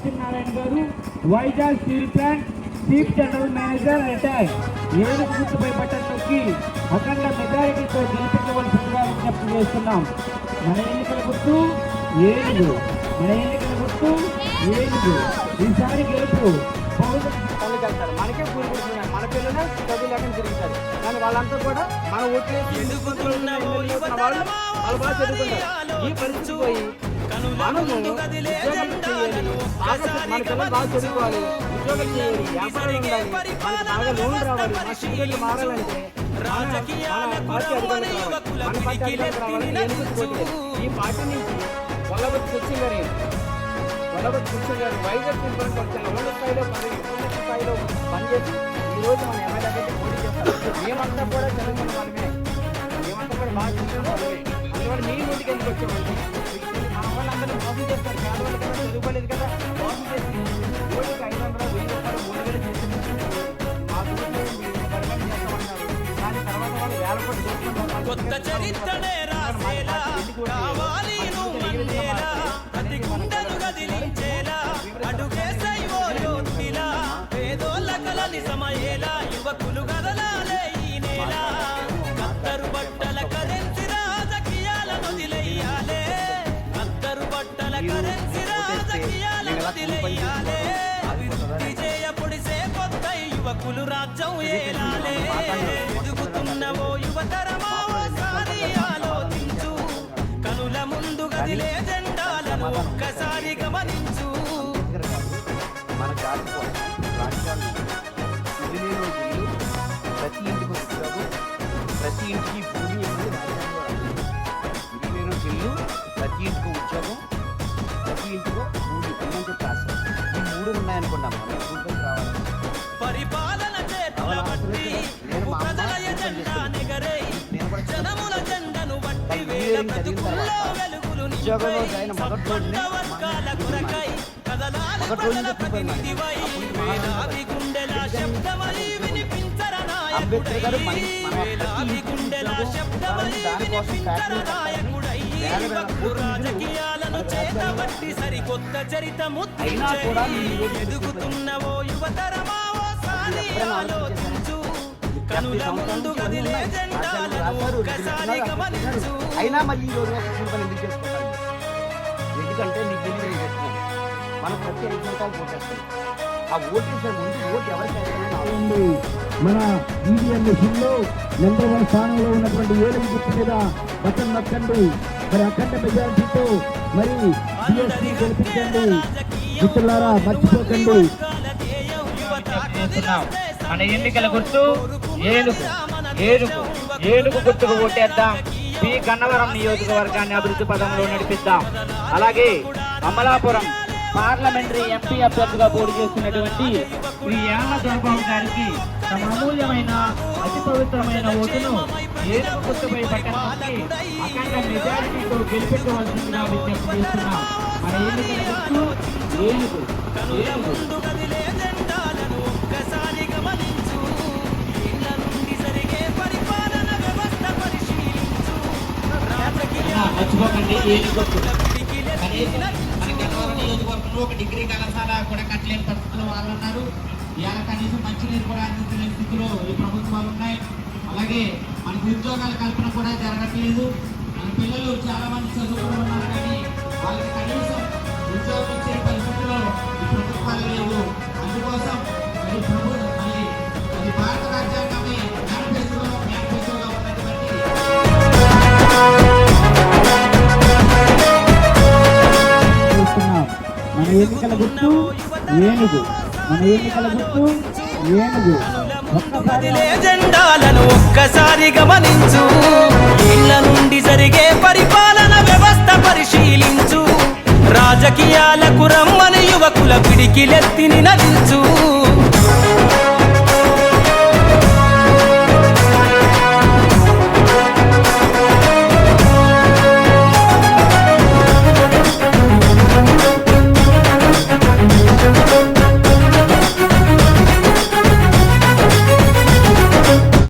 Satyanarayana garu Vizag steel plant chief general manager retire ఏడు గుర్తుపై బట్టలు నొక్కి అఖండ మెజారిటీతో గెలిపించవలసిందిగా విజ్ఞప్తి చేస్తున్నాం. మన ఎన్నికల గుర్తు ఏనుగు మన ఎన్నికల గుర్తు ఏనుగు ఈసారి గెలుపు వెళ్తారు మనకే కూలి కూర్చున్నారు మన పిల్లలు చదువు లేకుండా తిరుగుతారు. కానీ వాళ్ళంతా కూడా మన ఓట్లు ఎన్నుకుంటున్న వాళ్ళు వాళ్ళు బాగా చదువుకుంటారు ఈ పరిస్థితి పోయి మనము మన పిల్లలు బాగా చదువుకోవాలి ఉద్యోగం చేయాలి వ్యాపారం ఉండాలి మనకి బాగా లోన్ రావాలి మన స్టూడెంట్లు మారాలంటే మన పార్టీ అధికారులకు రావాలి మన పార్టీ అధికారులకు రావాలి ఎన్నుకుంటుకోవాలి ఈ పార్టీ నుంచి వల్లబట్టి వచ్చిందని వల్లభ కృష్ణ గారు వైజాగ్ సింపల్ కొంచెం ఉన్నత స్థాయిలో పని ఉన్నత స్థాయిలో పనిచేసి ఈ మన ఎమ్మెల్యే అయితే పోటీ చేస్తారు మేమంతా కూడా చదువుకున్న వాళ్ళమే మేమంతా కూడా బాగా చూసిన వాళ్ళమే అందువల్ల మీ ముందుకు ఎందుకు వచ్చేవాళ్ళు మన వాళ్ళందరినీ మోసం చేస్తారు. పేదవాళ్ళు కూడా చదువుకోలేదు కదా. మోసం చేసి ఓటుకి ఐదు వందలు వెయ్యి రూపాయలు మూడు వేలు పరిపాలన చేస్తామన్నారు దాని తర్వాత వాళ్ళు వేల కోట్లు కొత్త చరిత్రనే రాసేలా కావాలి నువ్వన్నేలా ప్రతి గుండెను గదిలించేలా? అడుగేసై ఓ పేదోళ్ళ కల నిజమయ్యేలా? వదిలేయాలే అభివృద్ధి చేయబడిసే కొత్త యువకులు రాజ్యం ఏలాలే. రావాలి పరిపాలన చేతుల బట్టి ప్రజల ఎజెండా నెగరై. జనముల జెండను బట్టి వేల బ్రతుకుల్లో వెలుగులు నింపై సంపన్న వర్గాల కొరకై కదలాలి ప్రజల ప్రతినిధివై వేలాది గుండెల శబ్దమై వినిపించర మన వేలాది గుండెల శబ్దమై వినిపించర నాయకుడై రాజకీయాలను చేతబట్టి సరికొత్త చరిత అయినా కూడా ముద్రించే ఈ రోజు ఎదుగుతున్న ఓ యువతరమా ఆలోచించు కనుల ముందు గదిలే జెండాలను ఒక్కసారి గమనించు అయినా ఈ రోజు ఎందుకు చేసుకుంటారు ఎందుకంటే నీకు చేస్తున్నాను మనం ప్రతి ఐదు నిమిషాలు ఓటేస్తాం ఆ ఓటేసే ముందు ఓటు ఎవరికి వేయాలని ఆలోచించాలి. ఉంది. మన ఈవీఎం మిషన్లో నెంబర్ వన్ స్థానంలో ఉన్నటువంటి గుర్తు మీద బటన్ నొక్కండి మరి అఖండ మెజారిటీతో మరి బిఎస్పీ గెలిపించండి. మిత్రులారా మర్చిపోకండి. మన ఎన్నికల గుర్తు ఏనుగు ఏనుగు ఏనుగు గుర్తుకు ఓటేద్దాం పి. గన్నవరం నియోజకవర్గాన్ని అభివృద్ధి పదంలో నడిపిద్దాం. అలాగే అమలాపురం పార్లమెంటరీ ఎంపీ అభ్యర్థిగా పోటీ చేస్తున్నటువంటి శ్రీ యామ దొరబాబు గారికి తమ అమూల్యమైన అతి పవిత్రమైన ఓటును గుర్తుపై అఖండ మెజారిటీతో గెలిపించవలసిందిగా విజ్ఞప్తి చేస్తున్నాం. మన ఎన్నికల గుర్తు ఏనుగు ఏనుగు. మర్చిపోకండి నియోజకవర్గంలో ఒక డిగ్రీ కళాశాల కూడా కట్టలేని పరిస్థితుల్లో వాళ్ళు ఉన్నారు. ఇవాళ కనీసం మంచినీరు కూడా అందించలేని స్థితిలో ఈ ప్రభుత్వాలు ఉన్నాయి. అలాగే మనకు ఉద్యోగాల కల్పన కూడా జరగట్లేదు. మన పిల్లలు చాలా మన ఎన్నికల గుర్తు ఏనుగు. మన ఎన్నికల గుర్తు ఏనుగు. ఒక్కసారి జెండాలను ఒక్కసారి గమనించు. ఇళ్ళ నుండి జరిగే పరిపాలన వ్యవస్థ పరిశీలించు. రాజకీయాలకు రమ్మని యువకుల పిడికిలెత్తి నినదించు